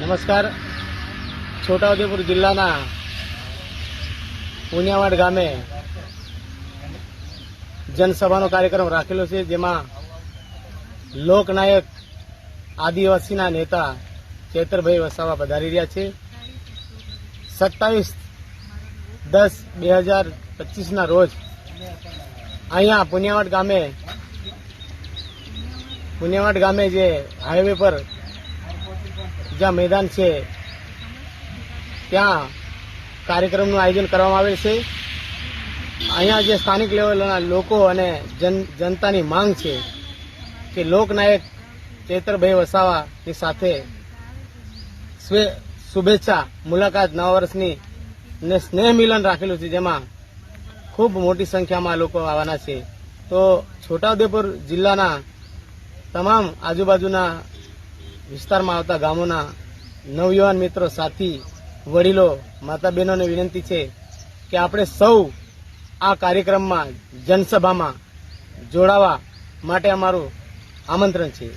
નમસ્કાર. છોટાઉદેપુર જિલ્લાના પુનિયાવાડ ગામે જનસભાનો કાર્યક્રમ રાખેલો છે, જેમાં લોકનાયક આદિવાસીના નેતા ચેતરભાઈ વસાવા પધારી રહ્યા છે. સત્તાવીસ દસ બે હજાર પચીસના રોજ અહીંયા પુનિયાવાડ ગામે પુનિયાવાડ ગામે જે હાઈવે પર જ્યાં મેદાન છે, ત્યાં કાર્યક્રમનું આયોજન કરવામાં આવેલ છે. અહીંયા જે સ્થાનિક લેવલના લોકો અને જન, જનતાની માંગ છે કે લોકનાયક ચેતરભાઈ વસાવાની સાથે શુભેચ્છા, મુલાકાત નવા વર્ષની ને સ્નેહ મિલન રાખેલું છે, જેમાં ખૂબ મોટી સંખ્યામાં લોકો આવવાના છે. તો છોટાઉદેપુર જિલ્લાના તમામ આજુબાજુના વિસ્તારમાં આવતા ગામોના નવયુવાન મિત્રો સાથી, વડીલો, માતા બહેનોને વિનંતી છે કે આપણે સૌ આ કાર્યક્રમમાં જનસભામાં જોડાવા માટે અમારું આમંત્રણ છે.